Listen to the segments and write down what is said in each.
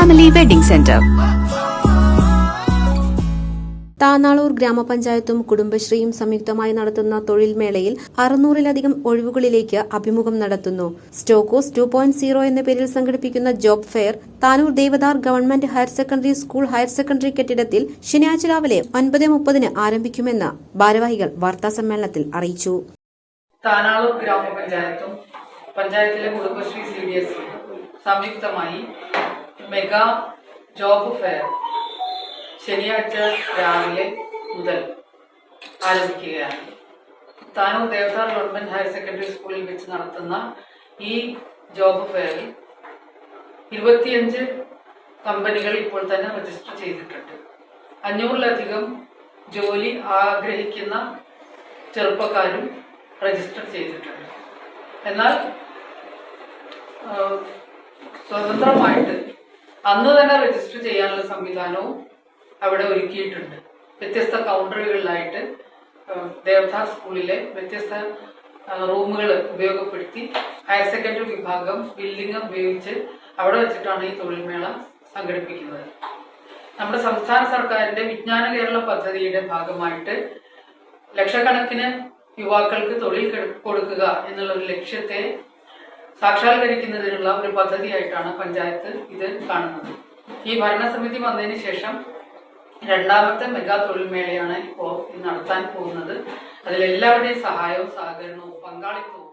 Family wedding centre Tanalur ഗ്രാമപഞ്ചായത്തും കുടുംബശ്രീയും സംയുക്തമായി നടത്തുന്ന തൊഴിൽ മേളയിൽ അറുന്നൂറിലധികം ഒഴിവുകളിലേക്ക് അഭിമുഖം നടത്തുന്നു. സ്റ്റോക്കോസ് ടു പോയിന്റ് സീറോ എന്ന പേരിൽ സംഘടിപ്പിക്കുന്ന job fair Tanur Devadar government higher secondary school higher secondary കെട്ടിടത്തിൽ ശനിയാഴ്ച രാവിലെ ഒൻപത് മുപ്പതിന് ആരംഭിക്കുമെന്ന് ഭാരവാഹികൾ വാർത്താസമ്മേളനത്തിൽ അറിയിച്ചു. താനാളൂർ ഗ്രാമപഞ്ചായത്തും പഞ്ചായത്തിലെ കുടുംബശ്രീ സി സംയുക്തമായി മെഗാ ജോബ് ഫെയർ ശനിയാഴ്ച രാവിലെ മുതൽ ആരംഭിക്കുകയാണ്. Tanur Devadar government higher secondary സ്കൂളിൽ വെച്ച് നടത്തുന്ന ഈ ജോബ് ഫെയറിൽ ഇരുപത്തിയഞ്ച് കമ്പനികൾ ഇപ്പോൾ തന്നെ രജിസ്റ്റർ ചെയ്തിട്ടുണ്ട്. അഞ്ഞൂറിലധികം ജോലി ആഗ്രഹിക്കുന്ന ചെറുപ്പക്കാരും രജിസ്റ്റർ ചെയ്തിട്ടുണ്ട്. എന്നാൽ സ്വതന്ത്രമായിട്ട് അന്ന് തന്നെ രജിസ്റ്റർ ചെയ്യാനുള്ള സംവിധാനവും അവിടെ ഒരുക്കിയിട്ടുണ്ട്. വ്യത്യസ്ത കൗണ്ടറുകളിലായിട്ട് ദേവത സ്കൂളിലെ വ്യത്യസ്ത റൂമുകൾ ഉപയോഗപ്പെടുത്തി ഹയർ സെക്കൻഡറി വിഭാഗം ബിൽഡിംഗ് ഉപയോഗിച്ച് അവിടെ വെച്ചിട്ടാണ് ഈ തൊഴിൽമേള സംഘടിപ്പിക്കുന്നത്. നമ്മുടെ സംസ്ഥാന സർക്കാരിന്റെ വിജ്ഞാന കേരള പദ്ധതിയുടെ ഭാഗമായിട്ട് ലക്ഷക്കണക്കിന് യുവാക്കൾക്ക് തൊഴിൽ കെടു- കൊടുക്കുക എന്നുള്ള ഒരു ലക്ഷ്യത്തെ സാക്ഷാത്കരിക്കുന്നതിനുള്ള ഒരു പദ്ധതിയായിട്ടാണ് പഞ്ചായത്ത് ഇത് കാണുന്നത്. ഈ ഭരണസമിതി വന്നതിന് ശേഷം രണ്ടാമത്തെ മെഗാ തൊഴിൽ മേളയാണ് ഇപ്പോൾ നടത്താൻ പോകുന്നത്. അതിലെല്ലാവരുടെയും സഹായവും സഹകരണവും പങ്കാളിത്തവും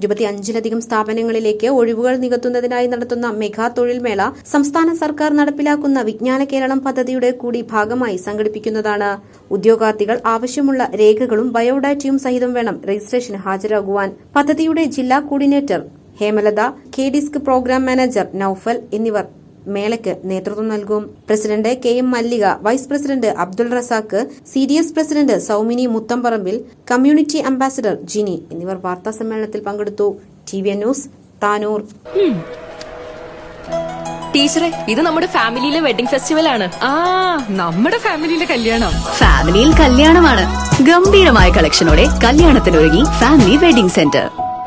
ഇരുപത്തിയഞ്ചിലധികം സ്ഥാപനങ്ങളിലേക്ക് ഒഴിവുകൾ നികത്തുന്നതിനായി നടത്തുന്ന മെഗാ തൊഴിൽ മേള സംസ്ഥാന സർക്കാർ നടപ്പിലാക്കുന്ന വിജ്ഞാന കേരളം പദ്ധതിയുടെ കൂടി ഭാഗമായി സംഘടിപ്പിക്കുന്നതാണ്. ഉദ്യോഗാർത്ഥികൾ ആവശ്യമുള്ള രേഖകളും ബയോഡാറ്റയും സഹിതം വേണം രജിസ്ട്രേഷന് ഹാജരാകുവാൻ. പദ്ധതിയുടെ ജില്ലാ coordinator Hemalatha K DISC programme manager Naufal എന്നിവർ മേളയ്ക്ക് നേതൃത്വം നൽകും. President K M Mallika vice president Abdul Razak C D S president Soumini Muthamparambil community ambassador Jini എന്നിവർ വാർത്താ സമ്മേളനത്തിൽ പങ്കെടുത്തു. T V news Tanur. ടീച്ചറെ ഇത് നമ്മുടെ ഫാമിലിയിലെ വെഡിംഗ് ഫെസ്റ്റിവൽ ആണ്. ആ നമ്മുടെ ഫാമിലിയിലെ കല്യാണം. ഫാമിലിയിൽ കല്യാണമാണ്. ഗംഭീരമായ കളക്ഷനോടെ കല്യാണത്തിനൊരുങ്ങി ഫാമിലി വെഡിംഗ് സെന്റർ.